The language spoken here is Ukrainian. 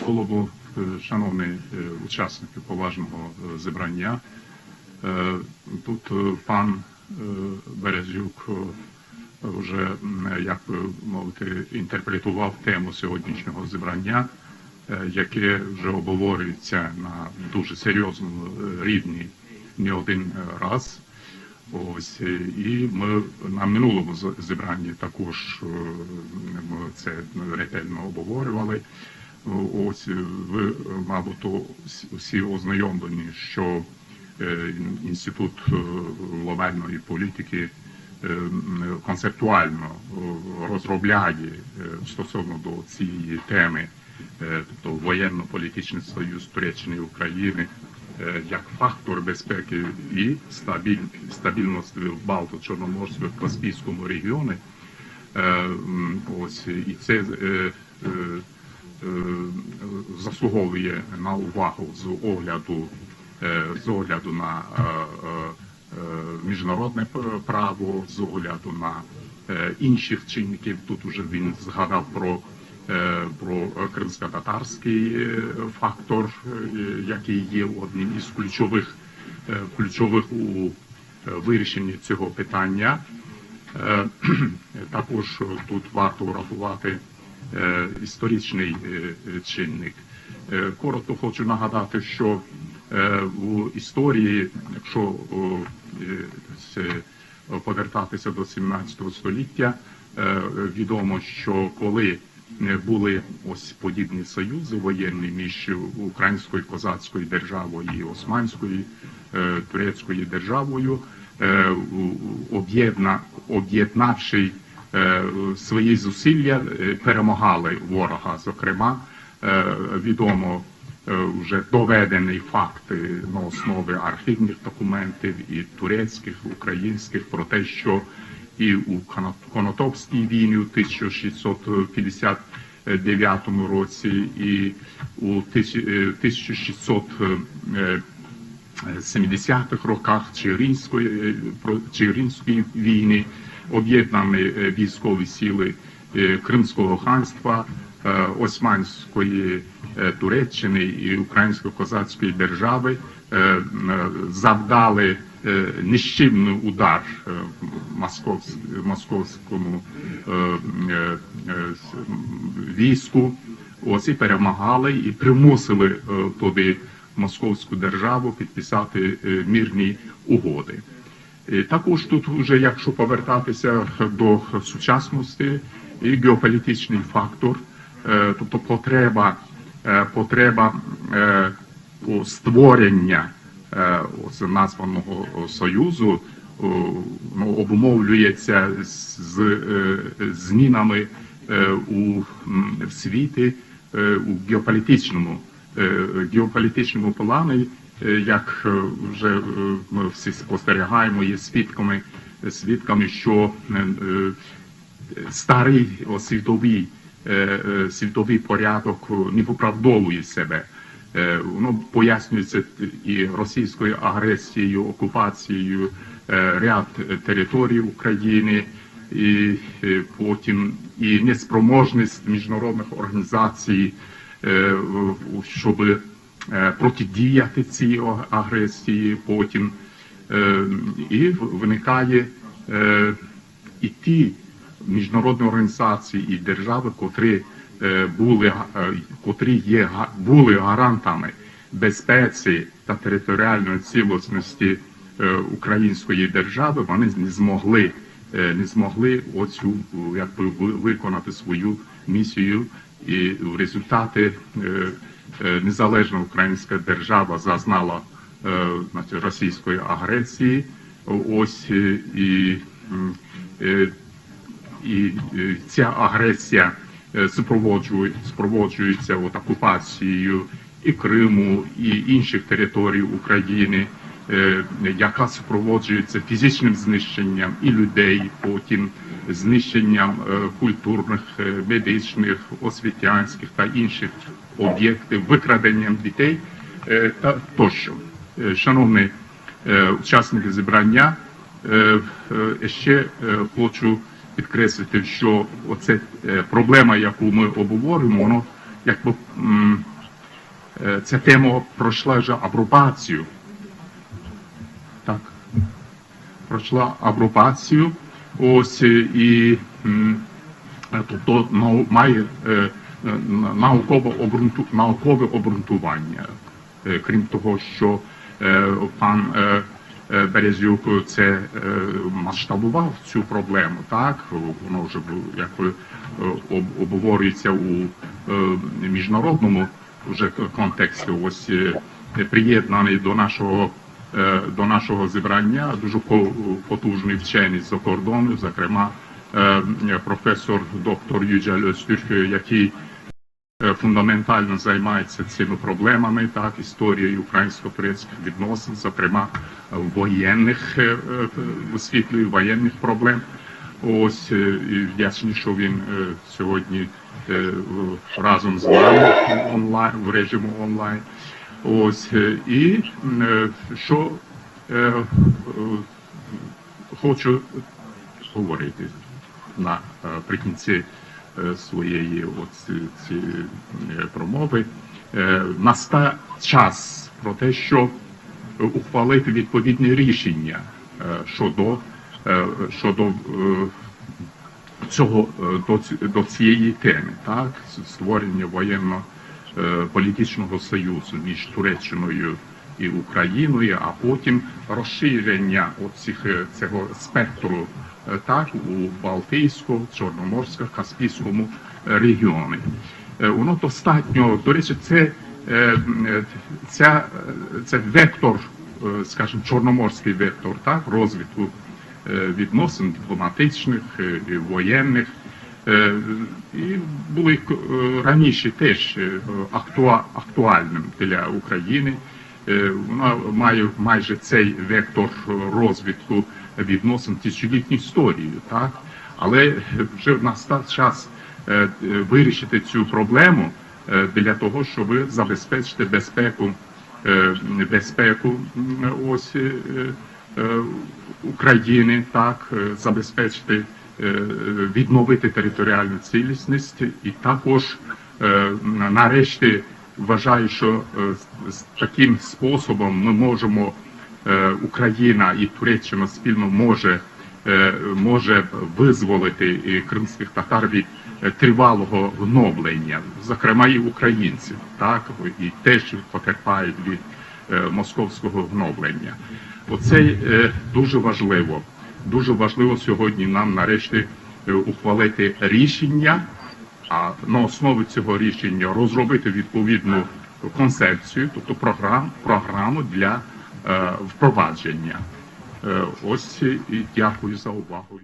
Голову, е, шановні е, учасники поважного е, зібрання. Тут пан Березюк вже, як би мовити, інтерпретував тему сьогоднішнього зібрання, яке вже обговорюється на дуже серйозному рівні не один раз. Ось і ми на минулому зібранні також ми це ретельно обговорювали. Ось е, ви, е, мабуть, всі- ознайомлені, що е, інститут е, глобальної політики е, концептуально е, розробляє е, стосовно до цієї теми, е, тобто воєнно-політичний союз Туреччини України е, як фактор безпеки і стабіль, стабільності в Балто-Чорноморському Каспійському регіоні. Е, Ось і це е, е, е, заслуговує на увагу з огляду е, з огляду на е, е, е, міжнародне право, з огляду на е, інших чинників. Тут уже він згадав про, е, про кримсько-татарський е, фактор, е, який є одним із ключових, е, ключових у е, вирішенні цього питання. Е, Також тут варто врахувати е, історичний е, е, чинник. Е, Коротко хочу нагадати, що е, в історії, якщо е, повертатися до 17 століття, е, відомо, що коли е, були ось подібні союзи воєнні між українською козацькою державою і Османською е, турецькою державою, е, об'єдна, об'єднавши е, свої зусилля, е, перемагали ворога. Зокрема, е, відомо е, вже доведений факт е, на основі архівних документів і турецьких, українських про те, що і у Конотопській війні у 1659 році, і у тисяч- е, 1600 е, 70-х роках Чигиринської е, про Чигиринської війни об'єднані е, військові сили е, Кримського ханства, е, Османської Туреччини і Української козацької держави завдали нищівний удар московському війську. Ось і перемагали і примусили туди московську державу підписати мирні угоди. І також тут, вже якщо повертатися до сучасності, і геополітичний фактор, е, тобто потреба, е, потреба е, створення е, названого союзу ну, обумовлюється з, е, змінами е, у світі е, у геополітичному е, геополітичному плані, е, як е, вже е, ми всі спостерігаємо, є свідками, свідками, що е, е, старий світовий, е, е, світовий порядок е, не виправдовує себе. Е, Воно пояснюється і російською агресією, окупацією е, ряд е, територій України, і е, потім і неспроможність міжнародних організацій, е, щоб е, протидіяти цій агресії, потім е, і виникає е, і ті міжнародні організації і держави, котрі е, були е, котрі є були гарантами безпеці та територіальної цілісності е, української держави, вони не змогли е, не змогли оцю е, якби виконати свою місію, і в результаті е, е, незалежна українська держава зазнала е, значить, російської агресії. Ось е, і е, і е, ця агресія е, супроводжує, супроводжується от окупацією і Криму, і інших територій України, е, яка супроводжується фізичним знищенням і людей, потім знищенням е, культурних, е, медичних, освітянських та інших об'єктів, викраденням дітей е, та тощо. Е, Шановні е, учасники зібрання, е, е, ще е, хочу підкреслити, що оце е, проблема, яку ми обговорюємо, воно якби е, ця тема пройшла вже апробацію. Так. Пройшла апробацію. Ось е, і е, тобто має е, наукове обґрунту- наукове обґрунтування. Крім того, що пан Березюк це масштабував цю проблему, так воно вже як обговорюється у міжнародному вже контексті. Ось приєднаний до нашого до нашого зібрання дуже по- потужний вчений з-за кордону, зокрема е, професор доктор Юджель Öztürk, який е, фундаментально займається цими проблемами, так, історією українсько-турецьких відносин, зокрема е, воєнних е, е, воєнних проблем. Ось е, і вдячний, що він е, сьогодні е, разом з нами онлайн в режиму онлайн. Ось е, і е, що е, е, хочу говорити наприкінці е, своєї от, ці, промови. Е, Настав час про те, щоб ухвалити відповідні рішення щодо, щодо цього до, до цієї теми, так створення воєнно е, політичного союзу між Туреччиною і Україною, а потім розширення оцих, е, цього спектру е, так у Балтійському, Чорноморському, Каспійському е, регіоні. Е, Воно достатньо, до речі, це, е, е, ця, е, це вектор, е, скажімо, чорноморський вектор так, розвитку е, відносин дипломатичних е, воєнних. Е, І були е, раніше теж е, актуальним для України. Вона має майже цей вектор розвитку відносин тисячолітньої історії, так? Але вже настав час вирішити цю проблему для того, щоб забезпечити безпеку, безпеку ось України, так, забезпечити, відновити територіальну цілісність і також е, нарешті вважаю, що е, з- таким способом ми можемо, е, Україна і Туреччина спільно може, е, може визволити кримських татар від е, тривалого гноблення, зокрема і українців, так і теж потерпають від е, московського гноблення. Оце е, дуже важливо. Дуже важливо сьогодні нам нарешті е, ухвалити рішення, а на основі цього рішення розробити відповідну концепцію, тобто програм, програму для е, впровадження. Е, ось і дякую за увагу.